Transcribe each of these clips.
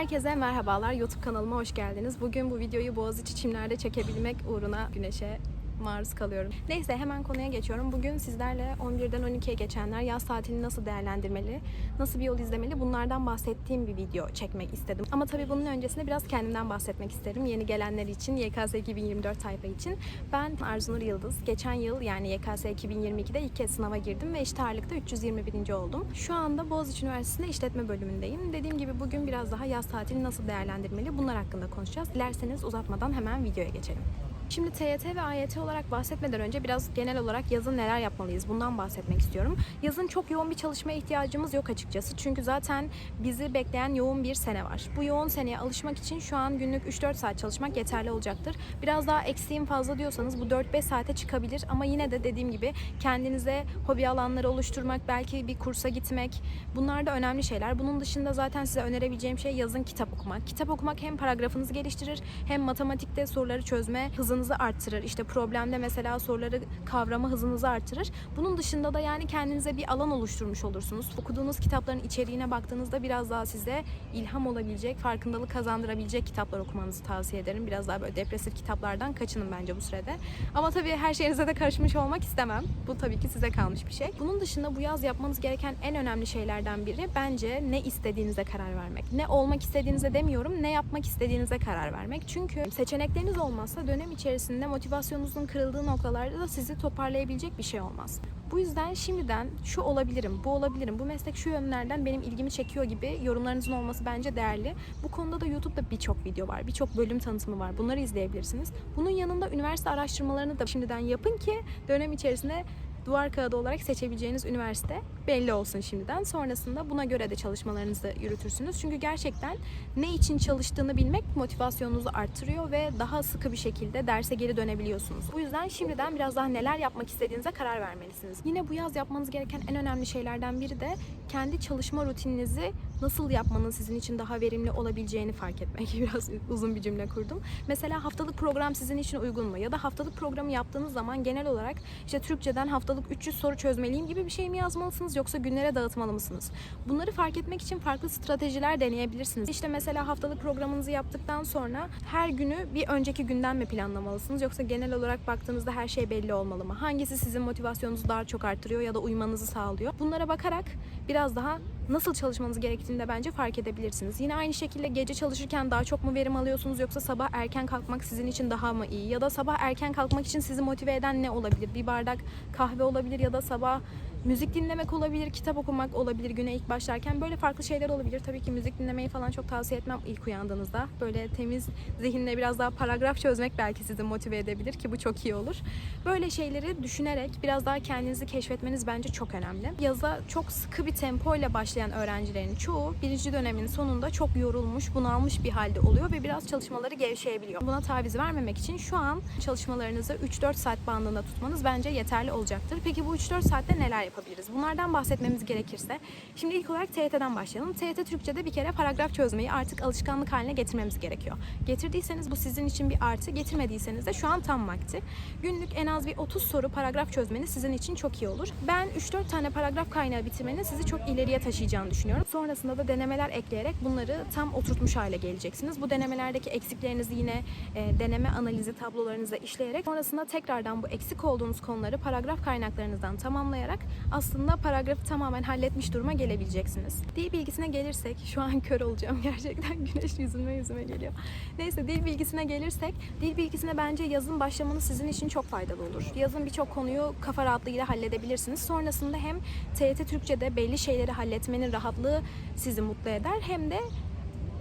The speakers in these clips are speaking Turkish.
Herkese merhabalar. YouTube kanalıma hoş geldiniz. Bugün bu videoyu Boğaziçi çimlerde çekebilmek uğruna güneşe maruz kalıyorum. Neyse hemen konuya geçiyorum. Bugün sizlerle 11'den 12'ye geçenler yaz tatilini nasıl değerlendirmeli, nasıl bir yol izlemeli bunlardan bahsettiğim bir video çekmek istedim. Ama tabii bunun öncesinde biraz kendimden bahsetmek isterim. Yeni gelenler için, YKS 2024 tayfa için. Ben Arzunur Yıldız. Geçen yıl yani YKS 2022'de ilk kez sınava girdim ve eşit ağırlıkta 321. oldum. Şu anda Boğaziçi Üniversitesi'nde işletme bölümündeyim. Dediğim gibi bugün biraz daha yaz tatilini nasıl değerlendirmeli bunlar hakkında konuşacağız. Dilerseniz uzatmadan hemen videoya geçelim. Şimdi TYT ve AYT olarak bahsetmeden önce biraz genel olarak yazın neler yapmalıyız bundan bahsetmek istiyorum. Yazın çok yoğun bir çalışmaya ihtiyacımız yok açıkçası. Çünkü zaten bizi bekleyen yoğun bir sene var. Bu yoğun seneye alışmak için şu an günlük 3-4 saat çalışmak yeterli olacaktır. Biraz daha eksiğim fazla diyorsanız bu 4-5 saate çıkabilir ama yine de dediğim gibi kendinize hobi alanları oluşturmak, belki bir kursa gitmek bunlar da önemli şeyler. Bunun dışında zaten size önerebileceğim şey yazın kitap okumak. Kitap okumak hem paragrafınızı geliştirir hem matematikte soruları çözme hızınızı arttırır. İşte problemde mesela soruları kavrama hızınızı arttırır. Bunun dışında da yani kendinize bir alan oluşturmuş olursunuz. Okuduğunuz kitapların içeriğine baktığınızda biraz daha size ilham olabilecek, farkındalık kazandırabilecek kitaplar okumanızı tavsiye ederim. Biraz daha böyle depresif kitaplardan kaçının bence bu sürede. Ama tabii her şeyinize de karışmış olmak istemem. Bu tabii ki size kalmış bir şey. Bunun dışında bu yaz yapmanız gereken en önemli şeylerden biri bence ne istediğinize karar vermek. Ne olmak istediğinize demiyorum, ne yapmak istediğinize karar vermek. Çünkü seçenekleriniz olmazsa dönem içerisinde motivasyonunuzun kırıldığı noktalarda da sizi toparlayabilecek bir şey olmaz. Bu yüzden şimdiden şu olabilirim, bu olabilirim, bu meslek şu yönlerden benim ilgimi çekiyor gibi yorumlarınızın olması bence değerli. Bu konuda da YouTube'da birçok video var, birçok bölüm tanıtımı var. Bunları izleyebilirsiniz. Bunun yanında üniversite araştırmalarını da şimdiden yapın ki dönem içerisinde duvar kağıdı olarak seçebileceğiniz üniversite belli olsun şimdiden. Sonrasında buna göre de çalışmalarınızı yürütürsünüz. Çünkü gerçekten ne için çalıştığını bilmek motivasyonunuzu arttırıyor ve daha sıkı bir şekilde derse geri dönebiliyorsunuz. Bu yüzden şimdiden biraz daha neler yapmak istediğinize karar vermelisiniz. Yine bu yaz yapmanız gereken en önemli şeylerden biri de kendi çalışma rutininizi nasıl yapmanın sizin için daha verimli olabileceğini fark etmek. Biraz uzun bir cümle kurdum. Mesela haftalık program sizin için uygun mu? Ya da haftalık programı yaptığınız zaman genel olarak işte Türkçeden haftalık 300 soru çözmeliyim gibi bir şey mi yazmalısınız yoksa günlere dağıtmalı mısınız? Bunları fark etmek için farklı stratejiler deneyebilirsiniz. İşte mesela haftalık programınızı yaptıktan sonra her günü bir önceki günden mi planlamalısınız yoksa genel olarak baktığınızda her şey belli olmalı mı? Hangisi sizin motivasyonunuzu daha çok arttırıyor ya da uymanızı sağlıyor? Bunlara bakarak biraz daha nasıl çalışmanız gerektiğini de bence fark edebilirsiniz. Yine aynı şekilde gece çalışırken daha çok mu verim alıyorsunuz yoksa sabah erken kalkmak sizin için daha mı iyi? Ya da sabah erken kalkmak için sizi motive eden ne olabilir? Bir bardak kahve olabilir ya da sabah müzik dinlemek olabilir, kitap okumak olabilir güne ilk başlarken. Böyle farklı şeyler olabilir. Tabii ki müzik dinlemeyi falan çok tavsiye etmem ilk uyandığınızda. Böyle temiz zihinle biraz daha paragraf çözmek belki sizi motive edebilir ki bu çok iyi olur. Böyle şeyleri düşünerek biraz daha kendinizi keşfetmeniz bence çok önemli. Yaza çok sıkı bir tempo ile başlayan öğrencilerin çoğu birinci dönemin sonunda çok yorulmuş, bunalmış bir halde oluyor ve biraz çalışmaları gevşeyebiliyor. Buna taviz vermemek için şu an çalışmalarınızı 3-4 saat bandında tutmanız bence yeterli olacaktır. Peki bu 3-4 saatte neler yapabiliriz? Bunlardan bahsetmemiz gerekirse şimdi ilk olarak TYT'den başlayalım. TYT Türkçe'de bir kere paragraf çözmeyi artık alışkanlık haline getirmemiz gerekiyor. Getirdiyseniz bu sizin için bir artı, getirmediyseniz de şu an tam vakti. Günlük en az bir 30 soru paragraf çözmeniz sizin için çok iyi olur. Ben 3-4 tane paragraf kaynağı bitirmenin sizi çok ileriye taşıyacağını düşünüyorum. Sonrasında da denemeler ekleyerek bunları tam oturtmuş hale geleceksiniz. Bu denemelerdeki eksiklerinizi yine e, deneme analizi tablolarınıza işleyerek sonrasında tekrardan bu eksik olduğunuz konuları paragraf kaynaklarınızdan tamamlayarak aslında paragrafı tamamen halletmiş duruma gelebileceksiniz. Dil bilgisine gelirsek, şu an kör olacağım gerçekten güneş yüzüme yüzüme geliyor. Neyse dil bilgisine gelirsek, dil bilgisine bence yazın başlamanız sizin için çok faydalı olur. Yazın birçok konuyu kafa rahatlığıyla halledebilirsiniz. Sonrasında hem TYT Türkçe'de belli şeyleri halletmenin rahatlığı sizi mutlu eder hem de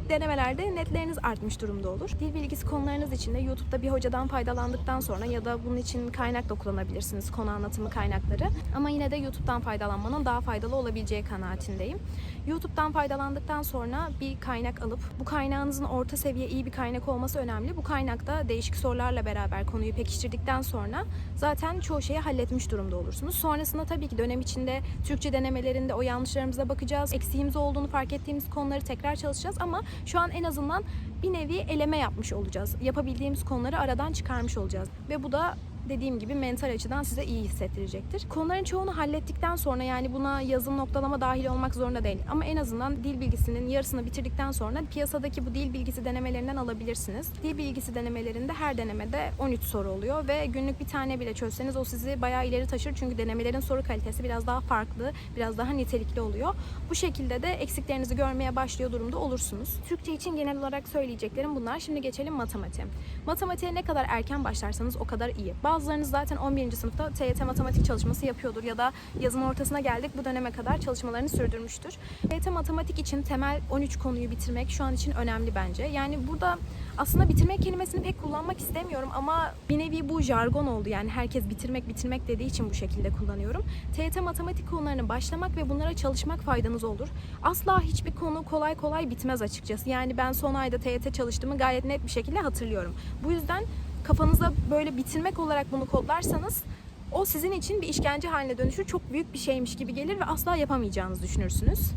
denemelerde netleriniz artmış durumda olur. Dil bilgisi konularınız için de YouTube'da bir hocadan faydalandıktan sonra ya da bunun için kaynak da kullanabilirsiniz konu anlatımı kaynakları. Ama yine de YouTube'dan faydalanmanın daha faydalı olabileceği kanaatindeyim. YouTube'dan faydalandıktan sonra bir kaynak alıp bu kaynağınızın orta seviye iyi bir kaynak olması önemli. Bu kaynakta değişik sorularla beraber konuyu pekiştirdikten sonra zaten çoğu şeyi halletmiş durumda olursunuz. Sonrasında tabii ki dönem içinde Türkçe denemelerinde o yanlışlarımıza bakacağız. Eksiğimiz olduğunu fark ettiğimiz konuları tekrar çalışacağız ama şu an en azından bir nevi eleme yapmış olacağız. Yapabildiğimiz konuları aradan çıkarmış olacağız. Ve bu da dediğim gibi mental açıdan size iyi hissettirecektir. Konuların çoğunu hallettikten sonra yani buna yazım noktalama dahil olmak zorunda değil. Ama en azından dil bilgisinin yarısını bitirdikten sonra piyasadaki bu dil bilgisi denemelerinden alabilirsiniz. Dil bilgisi denemelerinde her denemede 13 soru oluyor ve günlük bir tane bile çözseniz o sizi bayağı ileri taşır. Çünkü denemelerin soru kalitesi biraz daha farklı, biraz daha nitelikli oluyor. Bu şekilde de eksiklerinizi görmeye başlıyor durumda olursunuz. Türkçe için genel olarak söyleyeceklerim bunlar. Şimdi geçelim matematiğe. Matematiğe ne kadar erken başlarsanız o kadar iyi. Bazılarınız zaten 11. sınıfta TYT matematik çalışması yapıyordur ya da yazın ortasına geldik bu döneme kadar çalışmalarını sürdürmüştür. TYT matematik için temel 13 konuyu bitirmek şu an için önemli bence. Yani burada aslında bitirmek kelimesini pek kullanmak istemiyorum ama bir nevi bu jargon oldu yani herkes bitirmek bitirmek dediği için bu şekilde kullanıyorum. TYT matematik konularına başlamak ve bunlara çalışmak faydanız olur. Asla hiçbir konu kolay kolay bitmez açıkçası. Yani ben son ayda TYT çalıştığımı gayet net bir şekilde hatırlıyorum. Bu yüzden kafanızda böyle bitirmek olarak bunu kodlarsanız o sizin için bir işkence haline dönüşür. Çok büyük bir şeymiş gibi gelir ve asla yapamayacağınızı düşünürsünüz.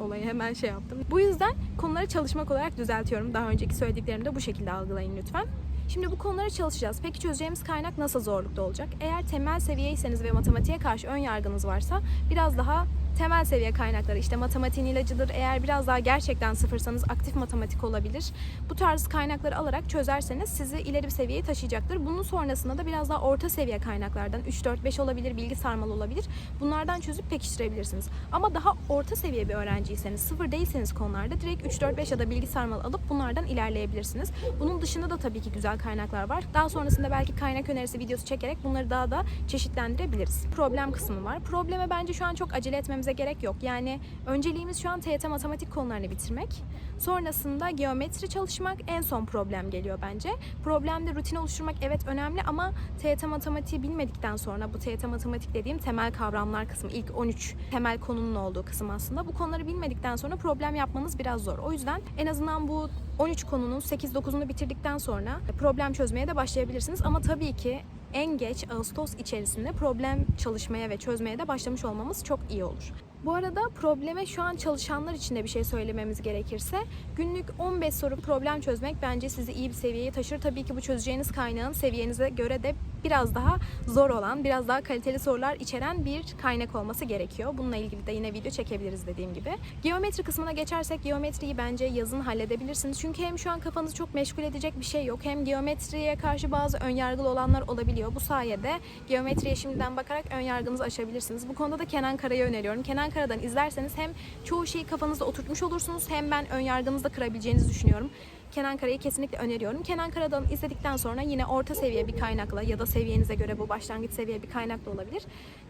Olayı hemen şey yaptım. Bu yüzden konuları çalışmak olarak düzeltiyorum. Daha önceki söylediklerimi de bu şekilde algılayın lütfen. Şimdi bu konuları çalışacağız. Peki çözeceğimiz kaynak nasıl zorlukta olacak? Eğer temel seviyeyseniz ve matematiğe karşı ön yargınız varsa biraz daha temel seviye kaynakları işte matematiğin ilacıdır. Eğer biraz daha gerçekten sıfırsanız aktif matematik olabilir. Bu tarz kaynakları alarak çözerseniz sizi ileri bir seviyeye taşıyacaktır. Bunun sonrasında da biraz daha orta seviye kaynaklardan 3 4 5 olabilir, bilgi sarmalı olabilir. Bunlardan çözüp pekiştirebilirsiniz. Ama daha orta seviye bir öğrenciyseniz, sıfır değilseniz konularda direkt 3 4 5 ya da bilgi sarmalı alıp bunlardan ilerleyebilirsiniz. Bunun dışında da tabii ki güzel kaynaklar var. Daha sonrasında belki kaynak önerisi videosu çekerek bunları daha da çeşitlendirebiliriz. Problem kısmı var. Probleme bence şu an çok acele etmemize gerek yok. Yani önceliğimiz şu an TYT matematik konularını bitirmek. Sonrasında geometri çalışmak en son problem geliyor bence. Problemde rutin oluşturmak evet önemli ama TYT matematiği bilmedikten sonra bu TYT matematik dediğim temel kavramlar kısmı ilk 13 temel konunun olduğu kısım aslında. Bu konuları bilmedikten sonra problem yapmanız biraz zor. O yüzden en azından bu 13 konunun 8-9'unu bitirdikten sonra problem çözmeye de başlayabilirsiniz. Ama tabii ki en geç Ağustos içerisinde problem çalışmaya ve çözmeye de başlamış olmamız çok iyi olur. Bu arada probleme şu an çalışanlar için de bir şey söylememiz gerekirse günlük 15 soru problem çözmek bence sizi iyi bir seviyeye taşır. Tabii ki bu çözeceğiniz kaynağın seviyenize göre de biraz daha zor olan, biraz daha kaliteli sorular içeren bir kaynak olması gerekiyor. Bununla ilgili de yine video çekebiliriz dediğim gibi. Geometri kısmına geçersek geometriyi bence yazın halledebilirsiniz. Çünkü hem şu an kafanızı çok meşgul edecek bir şey yok. Hem geometriye karşı bazı önyargılı olanlar olabiliyor. Bu sayede geometriye şimdiden bakarak önyargınızı aşabilirsiniz. Bu konuda da Kenan Kara'yı öneriyorum. Kenan Kara'dan izlerseniz hem çoğu şeyi kafanızda oturtmuş olursunuz hem ben önyargınızı da kırabileceğinizi düşünüyorum. Kenan Kara'yı kesinlikle öneriyorum. Kenan Kara'dan izledikten sonra yine orta seviye bir kaynakla ya da seviyenize göre bu başlangıç seviye bir kaynak da olabilir.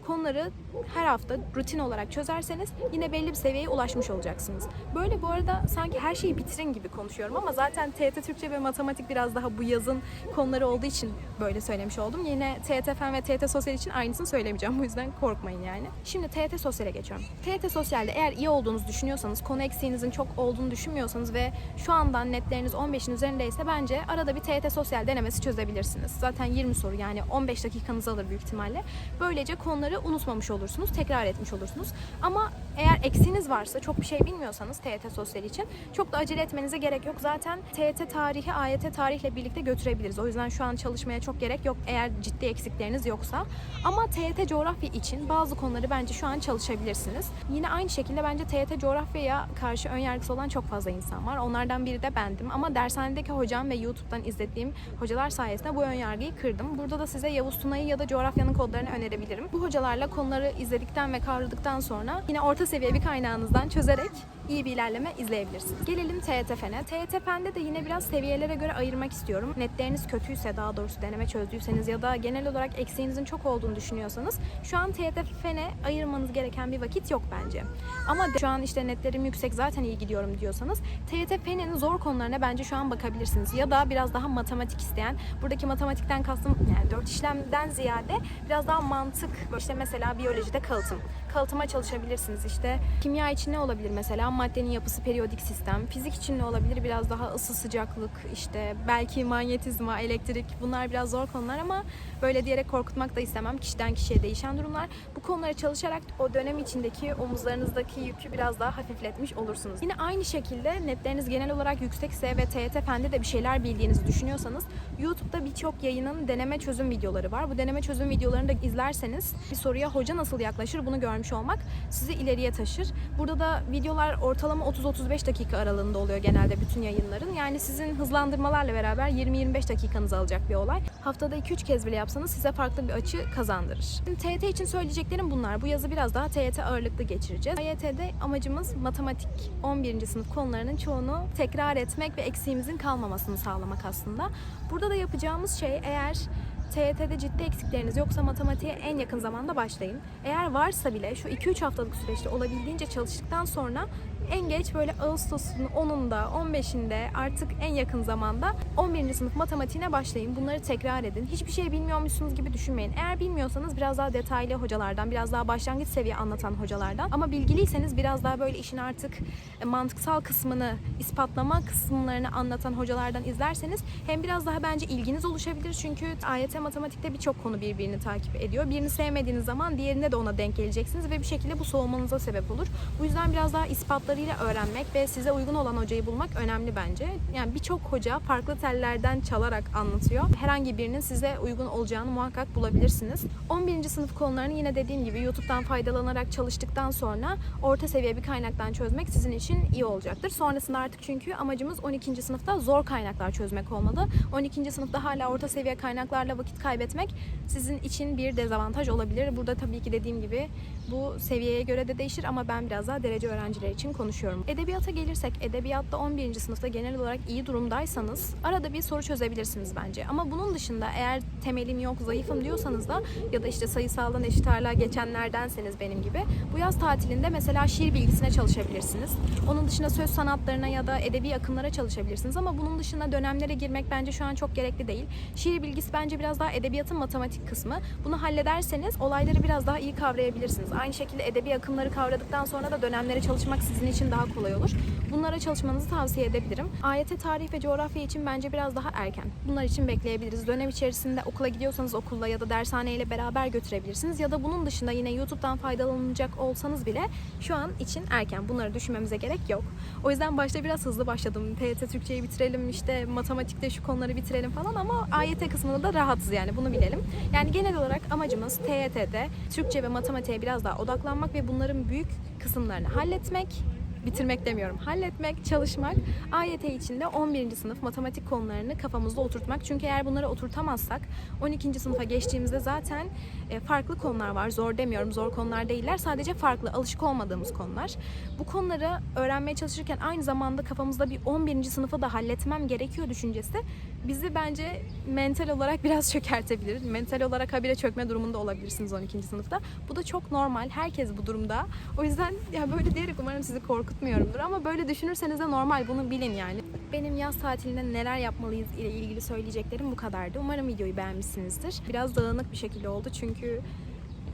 Konuları her hafta rutin olarak çözerseniz yine belli bir seviyeye ulaşmış olacaksınız. Böyle bu arada sanki her şeyi bitirin gibi konuşuyorum ama zaten TYT Türkçe ve matematik biraz daha bu yazın konuları olduğu için böyle söylemiş oldum. Yine TYT Fen ve TYT Sosyal için aynısını söylemeyeceğim. Bu yüzden korkmayın yani. Şimdi TYT Sosyal'e geçiyorum. TYT Sosyal'de eğer iyi olduğunuzu düşünüyorsanız, konu eksiğinizin çok olduğunu düşünmüyorsanız ve şu andan netleriniz 15'in üzerindeyse bence arada bir TYT Sosyal denemesi çözebilirsiniz. Zaten 20 soru yani 15 dakikanızı alır büyük ihtimalle. Böylece konuları unutmamış olursunuz, tekrar etmiş olursunuz. Ama eğer eksiğiniz varsa, çok bir şey bilmiyorsanız TYT Sosyal için çok da acele etmenize gerek yok. Zaten TYT tarihi, AYT tarihle birlikte götürebiliriz. O yüzden şu an çalışmaya çok gerek yok eğer ciddi eksikleriniz yoksa. Ama TYT coğrafya için bazı konuları bence şu an çalışabilirsiniz. Yine aynı şekilde bence TYT coğrafyaya karşı ön yargısı olan çok fazla insan var. Onlardan biri de bendim. Ama dershanedeki hocam ve YouTube'dan izlediğim hocalar sayesinde bu ön yargıyı kırdım. Burada da size Yavuz Tuna'yı ya da coğrafyanın kodlarını önerebilirim. Bu hocalarla konuları izledikten ve kavradıktan sonra yine orta seviye bir kaynağınızdan çözerek iyi bir ilerleme izleyebilirsiniz. Gelelim TYT Fen'e. TYT Fen'de de yine biraz seviyelere göre ayırmak istiyorum. Netleriniz kötüyse daha doğrusu deneme çözdüyseniz ya da genel olarak eksiğinizin çok olduğunu düşünüyorsanız şu an TYT Fen'e ayırmanız gereken bir vakit yok bence. Ama şu an işte netlerim yüksek zaten iyi gidiyorum diyorsanız TYT Fen'in zor konularına bence şu an bakabilirsiniz. Ya da biraz daha matematik isteyen, buradaki matematikten kastım yani dört işlemden ziyade biraz daha mantık, işte mesela biyolojide kalıtım. Kalıtıma çalışabilirsiniz. İşte kimya için ne olabilir mesela? Maddenin yapısı, periyodik sistem. Fizik için ne olabilir? Biraz daha ısı, sıcaklık, işte belki manyetizma, elektrik. Bunlar biraz zor konular ama böyle diyerek korkutmak da istemem. Kişiden kişiye değişen durumlar. Bu konulara çalışarak o dönem içindeki omuzlarınızdaki yükü biraz daha hafifletmiş olursunuz. Yine aynı şekilde netleriniz genel olarak yüksekse ve TYT Fen'de de bir şeyler bildiğinizi düşünüyorsanız YouTube'da birçok yayının deneme çözüm videoları var. Bu deneme çözüm videolarını da izlerseniz bir soruya hoca nasıl yaklaşır bunu görmüş olmak sizi ileriye taşır. Burada da videolar ortalama 30-35 dakika aralığında oluyor genelde bütün yayınların. Yani sizin hızlandırmalarla beraber 20-25 dakikanızı alacak bir olay. Haftada 2-3 kez bile yapsanız size farklı bir açı kazandırır. Şimdi TYT için söyleyeceklerim bunlar. Bu yazı biraz daha TYT ağırlıklı geçireceğiz. AYT'de amacımız matematik 11. sınıf konularının çoğunu tekrar etmek ve eksiğimizin kalmamasını sağlamak aslında. Burada da yapacağımız şey eğer TYT'de ciddi eksikleriniz yoksa matematiğe en yakın zamanda başlayın. Eğer varsa bile şu 2-3 haftalık süreçte olabildiğince çalıştıktan sonra en geç böyle Ağustos'un 10'unda, 15'inde artık en yakın zamanda 11. sınıf matematiğine başlayın. Bunları tekrar edin. Hiçbir şey bilmiyormuşsunuz gibi düşünmeyin. Eğer bilmiyorsanız biraz daha detaylı hocalardan, biraz daha başlangıç seviye anlatan hocalardan ama bilgiliyseniz biraz daha böyle işin artık e, mantıksal kısmını, ispatlama kısımlarını anlatan hocalardan izlerseniz hem biraz daha bence ilginiz oluşabilir. Çünkü AYT matematikte birçok konu birbirini takip ediyor. Birini sevmediğiniz zaman diğerine de ona denk geleceksiniz ve bir şekilde bu soğumanıza sebep olur. Bu yüzden biraz daha ispatlarıyla öğrenmek ve size uygun olan hocayı bulmak önemli bence. Yani birçok hoca farklı tellerden çalarak anlatıyor. Herhangi birinin size uygun olacağını muhakkak bulabilirsiniz. 11. sınıf konularını yine dediğim gibi YouTube'dan faydalanarak çalıştıktan sonra orta seviye bir kaynaktan çözmek sizin için iyi olacaktır. Sonrasında artık çünkü amacımız 12. sınıfta zor kaynaklar çözmek olmalı. 12. sınıfta hala orta seviye kaynaklarla vakit kaybetmek sizin için bir dezavantaj olabilir. Burada tabii ki dediğim gibi bu seviyeye göre de değişir ama ben biraz daha derece öğrencileri için konuşuyorum. Edebiyata gelirsek, edebiyatta 11. sınıfta genel olarak iyi durumdaysanız arada bir soru çözebilirsiniz bence. Ama bunun dışında eğer temelim yok, zayıfım diyorsanız da ya da işte sayısaldan eşit ağırlığa geçenlerdenseniz benim gibi bu yaz tatilinde mesela şiir bilgisine çalışabilirsiniz. Onun dışında söz sanatlarına ya da edebi akımlara çalışabilirsiniz ama bunun dışında dönemlere girmek bence şu an çok gerekli değil. Şiir bilgisi bence biraz daha edebiyatın matematik kısmı. Bunu hallederseniz olayları biraz daha iyi kavrayabilirsiniz. Aynı şekilde edebi akımları kavradıktan sonra da dönemlere çalışmak sizin için daha kolay olur. Bunlara çalışmanızı tavsiye edebilirim. AYT tarih ve coğrafya için bence biraz daha erken. Bunlar için bekleyebiliriz. Dönem içerisinde okula gidiyorsanız okulla ya da dershaneyle beraber götürebilirsiniz. Ya da bunun dışında yine YouTube'dan faydalanacak olsanız bile şu an için erken. Bunları düşünmemize gerek yok. O yüzden başta biraz hızlı başladım. TYT Türkçeyi bitirelim, işte matematikte şu konuları bitirelim falan ama AYT kısmında da rahatız yani bunu bilelim. Yani genel olarak amacımız TYT'de Türkçe ve matematiğe biraz daha odaklanmak ve bunların büyük kısımlarını halletmek bitirmek demiyorum. Halletmek, çalışmak. AYT içinde 11. sınıf matematik konularını kafamızda oturtmak. Çünkü eğer bunları oturtamazsak 12. sınıfa geçtiğimizde zaten e, farklı konular var. Zor demiyorum. Zor konular değiller. Sadece farklı, alışık olmadığımız konular. Bu konuları öğrenmeye çalışırken aynı zamanda kafamızda bir 11. sınıfı da halletmem gerekiyor düşüncesi bizi bence mental olarak biraz çökertebilir. Mental olarak habire çökme durumunda olabilirsiniz 12. sınıfta. Bu da çok normal. Herkes bu durumda. O yüzden ya böyle diyerek umarım sizi korkutmuyorumdur ama böyle düşünürseniz de normal. Bunu bilin yani. Benim yaz tatilinde neler yapmalıyız ile ilgili söyleyeceklerim bu kadardı. Umarım videoyu beğenmişsinizdir. Biraz dağınık bir şekilde oldu çünkü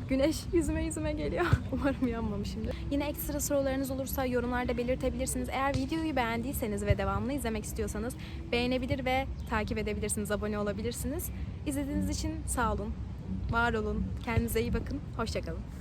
Güneş yüzüme yüzüme geliyor. Umarım yanmamışımdır. Yine ekstra sorularınız olursa yorumlarda belirtebilirsiniz. Eğer videoyu beğendiyseniz ve devamlı izlemek istiyorsanız beğenebilir ve takip edebilirsiniz, abone olabilirsiniz. İzlediğiniz için sağ olun, var olun, kendinize iyi bakın, hoşçakalın.